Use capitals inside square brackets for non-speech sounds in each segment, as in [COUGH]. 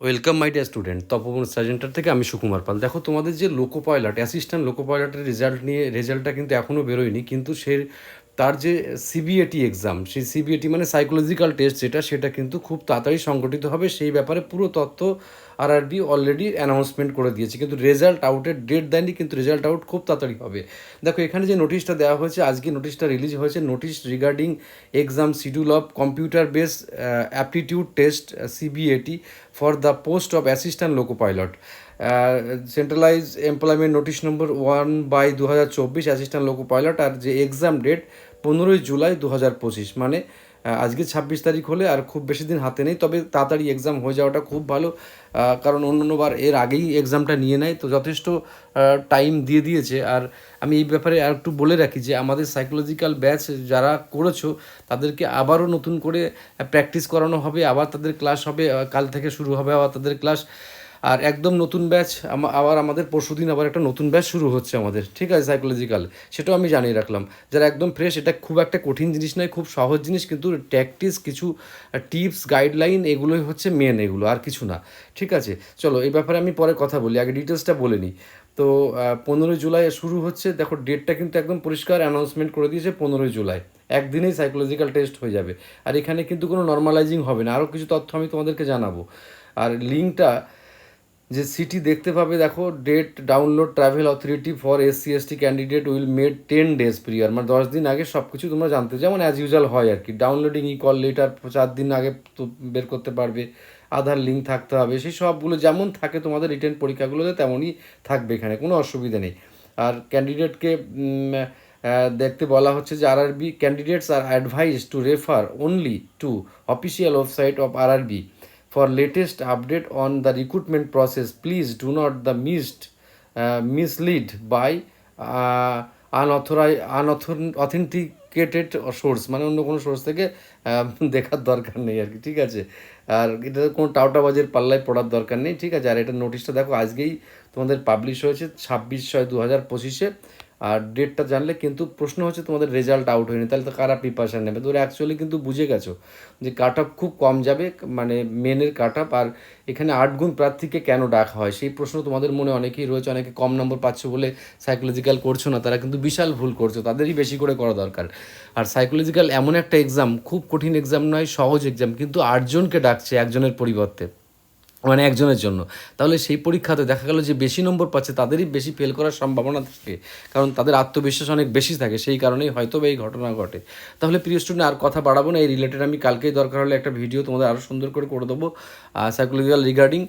Welcome my dear student Tapoban সার্জেন্টার থেকে আমি সুকুমার পাল। দেখো, তোমাদের যে লোকো পাইলট অ্যাসিস্ট্যান্ট লোকো পাইলটের রেজাল্ট নিয়ে রেজাল্টটা কিন্তু এখনও বেরোয়নি, কিন্তু সে তার যে সিবিএটি এক্সাম সেই সিবিএটি মানে সাইকোলজিক্যাল টেস্ট যেটা, সেটা কিন্তু খুব তাড়াতাড়ি সংগঠিত হবে। সেই ব্যাপারে পুরো তথ্য আরআরবি অলরেডি অ্যানাউন্সমেন্ট করে দিয়েছে, কিন্তু রেজাল্ট আউটের ডেট দেয়নি, কিন্তু রেজাল্ট আউট খুব তাড়াতাড়ি হবে। দেখো, এখানে যে নোটিশটা দেওয়া হয়েছে, আজকে নোটিশটা রিলিজ হয়েছে notice regarding exam schedule of computer base aptitude test CBAT for the post of assistant loco pilot centralize employment notice number one by দু হাজার চব্বিশ অ্যাসিস্ট্যান্ট লোকো পাইলট আর যে এক্সাম ডেট পনেরোই জুলাই দু হাজার পঁচিশ মানে আজকে ছাব্বিশ তারিখ হলে আর খুব বেশি দিন হাতে নেই। তবে তাড়াতাড়ি এক্সাম হয়ে যাওয়াটা খুব ভালো কারণ অন্য অন্যবার এর আগেই এক্সামটা নিয়ে নেয়। তো যথেষ্ট টাইম দিয়ে দিয়েছে। আর আমি এই ব্যাপারে আর একটু বলে রাখি যে, আমাদের সাইকোলজিক্যাল ব্যাচ যারা করেছ, তাদেরকে আবারও নতুন করে প্র্যাকটিস করানো হবে। আবার তাদের ক্লাস হবে কাল থেকে শুরু হবে, আবার তাদের ক্লাস আর একদম নতুন ব্যাচ আবার আমাদের পরশুদিন আবার একটা নতুন ব্যাচ শুরু হচ্ছে আমাদের, ঠিক আছে সাইকোলজিক্যাল সেটাও আমি জানিয়ে রাখলাম। যারা একদম ফ্রেশ এটা খুব একটা কঠিন জিনিস নয়, খুব সহজ জিনিস, কিন্তু ট্যাকটিস কিছু টিপস গাইডলাইন এগুলোই হচ্ছে মেন এগুলো, আর কিছু না, ঠিক আছে? চলো, এই ব্যাপারে আমি পরে কথা বলি, আগে ডিটেলসটা বলে নিই। তো পনেরোই জুলাই শুরু হচ্ছে, দেখো ডেটটা কিন্তু একদম পরিষ্কার অ্যানাউন্সমেন্ট করে দিয়েছে পনেরোই জুলাই। একদিনেই সাইকোলজিক্যাল টেস্ট হয়ে যাবে। আর এখানে কিন্তু কোনো নর্মালাইজিং হবে না, আরও কিছু তথ্য আমি তোমাদেরকে জানাব। আর লিঙ্কটা যে সিটি দেখতে পাবে, দেখো date download travel authority for SC ST candidate will made ten days prior মানে দশ দিন আগে সব কিছু তোমরা জানতে যেমন অ্যাজ ইউজুয়াল হয় আর কি। ডাউনলোডিং ই কল লেটার চার দিন আগে তো বের করতে পারবে, আধার লিঙ্ক থাকতে হবে, সেই সবগুলো যেমন থাকে তোমাদের রিটার্ন পরীক্ষাগুলোতে তেমনই থাকবে এখানে, কোনো অসুবিধা নেই। আর ক্যান্ডিডেটকে দেখতে বলা হচ্ছে যে RRB candidates are advise to refer only to official website of RRB For latest update on the recruitment process, please do not the missed uh, mislead by uh, unauthenticated source মানে অন্য কোনো সোর্স থেকে [LAUGHS] দেখার দরকার নেই আর কি ঠিক আছে? আর এটা কোনো টাউটাবাজের পাল্লায় পড়ার দরকার নেই ঠিক আছে? আর এটা নোটিশটা দেখো আজকেই তোমাদের পাবলিশ হয়েছে ছাব্বিশ ছয় দু হাজার পঁচিশে। আর ডেটটা জানলে কিন্তু প্রশ্ন হচ্ছে তোমাদের রেজাল্ট আউট হয়নি। তাহলে তো কারা প্রিপারেশান নেবে? তোমরা অ্যাকচুয়ালি কিন্তু বুঝে গেছো যে কাট খুব কম যাবে মানে মেনের কাট আর এখানে আট গুণ প্রার্থীকে কেন ডাকা হয়? সেই প্রশ্ন তোমাদের মনে অনেকেই রয়েছে, অনেকে কম নম্বর পাচ্ছ বলে সাইকোলজিক্যাল করছ না, তারা কিন্তু বিশাল ভুল করছ, তাদেরই বেশি করে করা দরকার। আর সাইকোলজিক্যাল এমন একটা এক্সাম খুব কঠিন এক্সাম নয়, সহজ এক্সাম কিন্তু আটজনকে ডাকছে একজনের পরিবর্তে। মানে একজনের জন্য। তাহলে সেই পরীক্ষাতে দেখা গেল যে বেশি নম্বর পাচ্ছে, তাদেরই বেশি ফেল করার সম্ভাবনা থাকে। কারণ তাদের আত্মবিশ্বাস অনেক বেশি থাকে, সেই কারণেই হয়তো এই ঘটনা ঘটে। তাহলে প্রিয় স্টুডেন্ট আর কথা বাড়াবো না, এই রিলেটেড আমি কালকেই দরকার হলে একটা ভিডিও তোমাদের আরও সুন্দর করে করে দেবো সাইকোলজিক্যাল রিগার্ডিং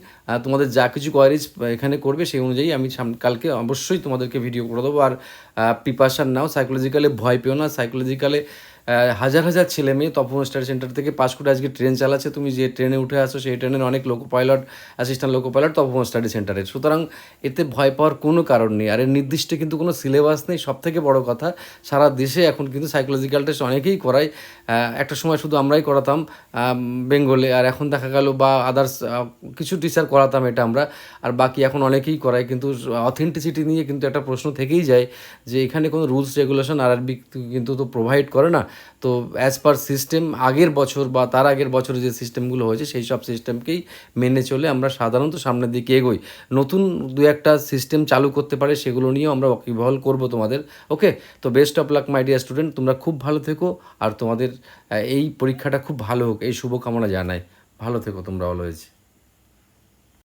তোমাদের যা কিছু কোয়ারিজ এখানে করবে সেই অনুযায়ী আমি কালকে অবশ্যই তোমাদেরকে ভিডিও করে দেবো। আর প্রিপারেশান নাও সাইকোলজিক্যালে ভয় পেও না সাইকোলজিক্যালে হাজার হাজার ছেলে মেয়ে তপন স্টাডি সেন্টার থেকে পাশ করে আজকে ট্রেন চালাচ্ছে। তুমি যে ট্রেনে উঠে আসো, সেই ট্রেনের অনেক loco pilot assistant loco pilot Tapan study সেন্টারের। সুতরাং এতে ভয় পাওয়ার কোনো কারণ নেই। আর এর নির্দিষ্ট কিন্তু কোনো সিলেবাস নেই। সব থেকে বড় কথা, সারা দেশে এখন কিন্তু সাইকোলজিক্যাল টেস্ট অনেকেই করায়। একটা সময় শুধু আমরাই করাতাম বেঙ্গলে। আর এখন দেখা গেল বা আদার্স কিছু টিচার করাতাম এটা আমরা। আর বাকি এখন অনেকেই করায়। কিন্তু অথেন্টিসিটি নিয়ে কিন্তু একটা প্রশ্ন থেকেই যায় যে এখানে কোনো রুলস রেগুলেশন আরআরবি কিন্তু তো প্রোভাইড করে না। তো অ্যাজ পার সিস্টেম আগের বছর বা তার আগের বছরে যে সিস্টেমগুলো হয়েছে, সেই সব সিস্টেমকেই মেনে চলে আমরা সাধারণত সামনের দিকে এগোই। নতুন দু একটা সিস্টেম চালু করতে পারে, সেগুলো নিয়েও আমরা ওয়াকিবহল করব তোমাদের। ওকে তো best of luck my dear student তোমরা খুব ভালো থেকো আর তোমাদের এই পরীক্ষাটা খুব ভালো হোক, এই শুভকামনা জানাই। ভালো থেকো তোমরা অলওয়েজ